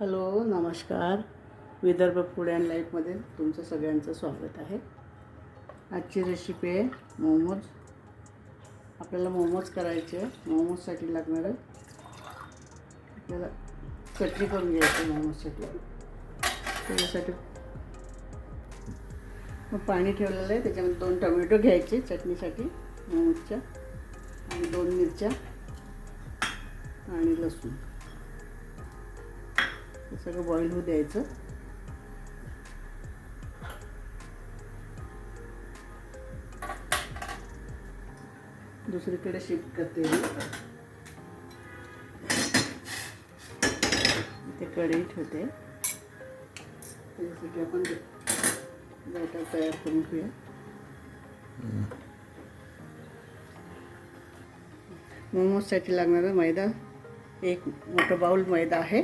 Hello नमस्कार. Vidarbha food and लाईफमध्ये तुमचं सगळ्यांचं स्वागत आहे. आजची रेसिपी आहे मोमोज. आपल्याला मोमोज करायचे मोमोजसाठी लागणारं आपल्याला चटणी करून घ्यायची मोमोजसाठी. त्याच्यासाठी मग पाणी ठेवलेलं आहे. त्याच्यामध्ये दोन टोमॅटो घ्यायचे चटणीसाठी मोमोजच्या. आणि दोन मिरच्या आणि लसूण. हे सगळं बॉईल होऊ द्यायचं. दुसरीकडे शिफ्ट करते मी. इथे कढई ठेवते. त्याच्यासाठी आपण बॅटर तयार करून घेऊया. मोमोजसाठी लागणारा मैदा एक मोठं बाउल मैदा आहे.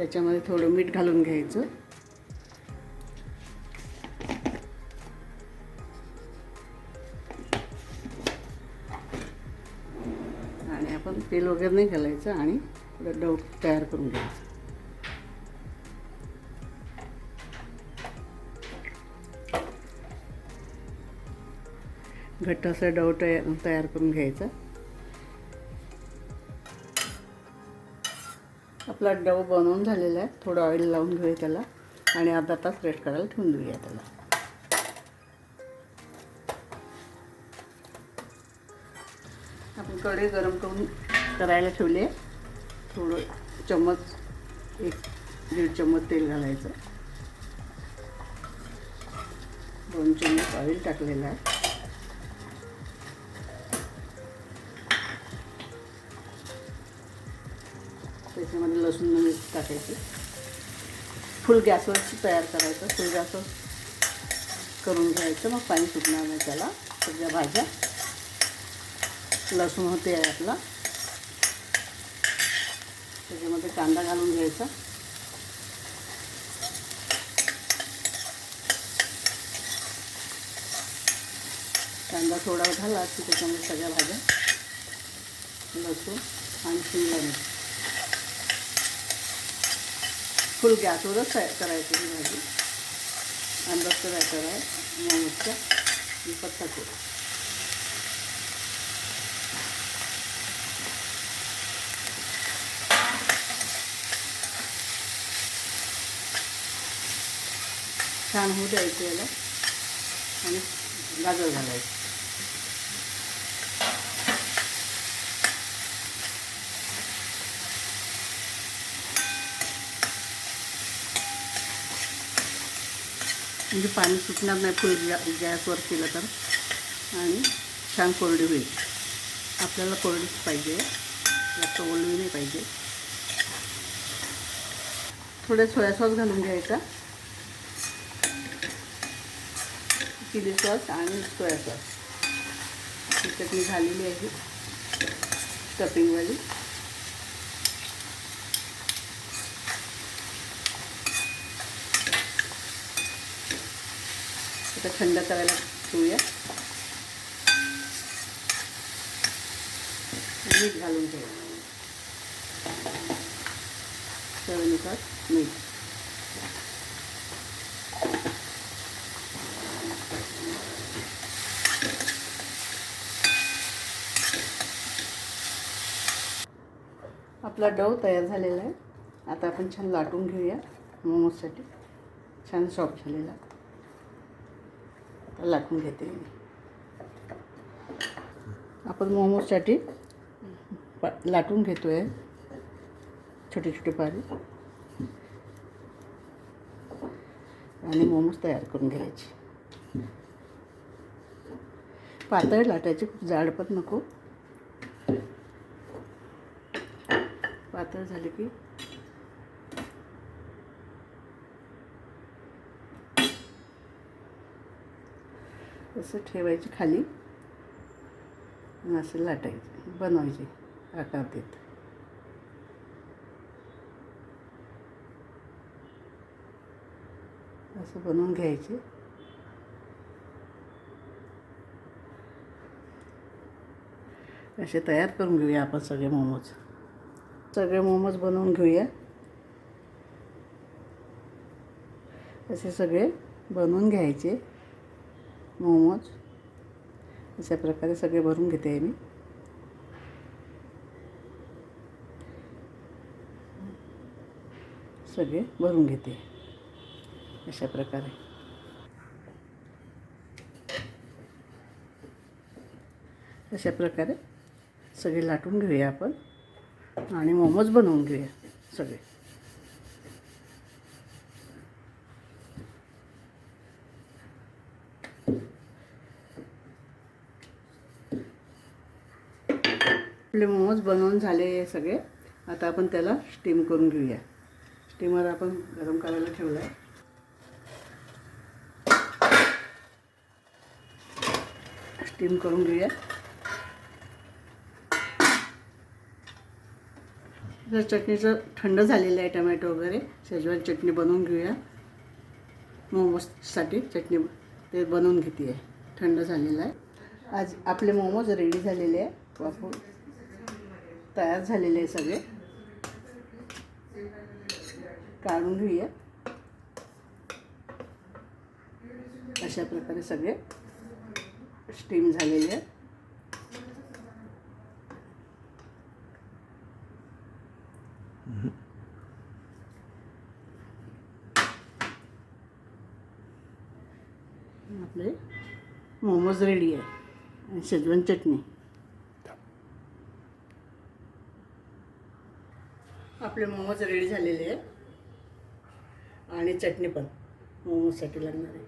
त्याच्यामध्ये थोडं मीठ घालून घ्यायचं. आणि आपण तेल वगैरे नाही घालायचं आणि डव तयार करून घ्यायचं. घट्ट असं डव तयार तयार करून घ्यायचा. आपला डव बनवून झालेला आहे. थोडं ऑइल लावून घेऊया त्याला. आणि अर्धा तास रेस्ट करायला ठेवून देऊया त्याला. आपण कढई गरम करून करायला ठेवले थोडं चम्मच एक दीड चम्मच तेल घालायचं. दोन चम्मच ऑइल टाकलेलं आहे. त्याच्यामध्ये लसूण मीठ टाकायचे. फुल गॅसवर तयार करायचं. फुल गॅसवर करून घ्यायचं. मग पाणी सुटणार नाही त्याला. सगळ्या भाज्या लसूण होते आहे आपला त्याच्यामध्ये कांदा घालून घ्यायचा. कांदा थोडा झाला की त्याच्यामध्ये सगळ्या भाज्या लसूण आणि शिमला मिरची फुल गॅसवरच तयार करायची ही भाजी. अंदाज करायचा? आहे मोमोजचा पत्ता कोबी छान होऊ द्यायचं याला. आणि गाजर घालायचं. म्हणजे पाणी सुटणार नाही फुल गॅ गॅसवर केलं तर. आणि छान कोरडी होईल. आपल्याला कोरडीच पाहिजे. जास्त ओलवी नाही पाहिजे. थोडे सोया सॉस घालून घ्यायचा. चिली सॉस आणि सोया सॉस. ही चटणी झालेली आहे. स्टफिंगवाली. आता थंड करायला ठेवूया. मीठ घालून ठेवूया. चवीनुसार मीठ. आपला डव तयार झालेला आहे. आता आपण छान लाटून घेऊया. मोमोजसाठी छान सॉफ्ट झालेला. लाटून घेते आपण मोमोजसाठी पा लाटून घेतो आहे छोटे छोटे पारी. आणि मोमोज तयार करून घ्यायचे. पातळ लाटायचे खूप जाड पण नको. पातळ झाले की असं ठेवायचे खाली. असं लाटायचे बनवायचे आकार देत. असं बनवून घ्यायचे. असे तयार करून घेऊया आपण सगळे मोमोज. सगळे मोमोज बनवून घेऊया. असे सगळे बनवून घ्यायचे. मोमोज. अशा प्रकारे सगळे भरून घेते आहे मी. सगळे भरून घेते. अशा प्रकारे. अशा प्रकारे सगळे लाटून घेऊया आपण आणि मोमोज बनवून घेऊया सगळे. आपले मोमोज बनवून झाले सगळे. आता आपण त्याला स्टीम करून घेऊया. स्टीमर आपण गरम करायला ठेवला आहे स्टीम करून घेऊया. जर चटणीचं थंड झालेलं आहे टमॅटो वगैरे शेजवान चटणी बनवून घेऊया. मोमोजसाठी चटणी ते बनवून घेते आहे थंड झालेलं आहे. आज आपले मोमोज रेडी झालेले आहे वापरून तयार झालेले आहे सगळे. काढून घेऊया. अशा प्रकारे सगळे स्टीम झालेले आहे आपले मोमोज रेडी आहे आणि शेजवान चटणी. आपले मोमोज रेडी झालेले आहे आणि चटणी पण मोमोजसाठी लागणार आहे.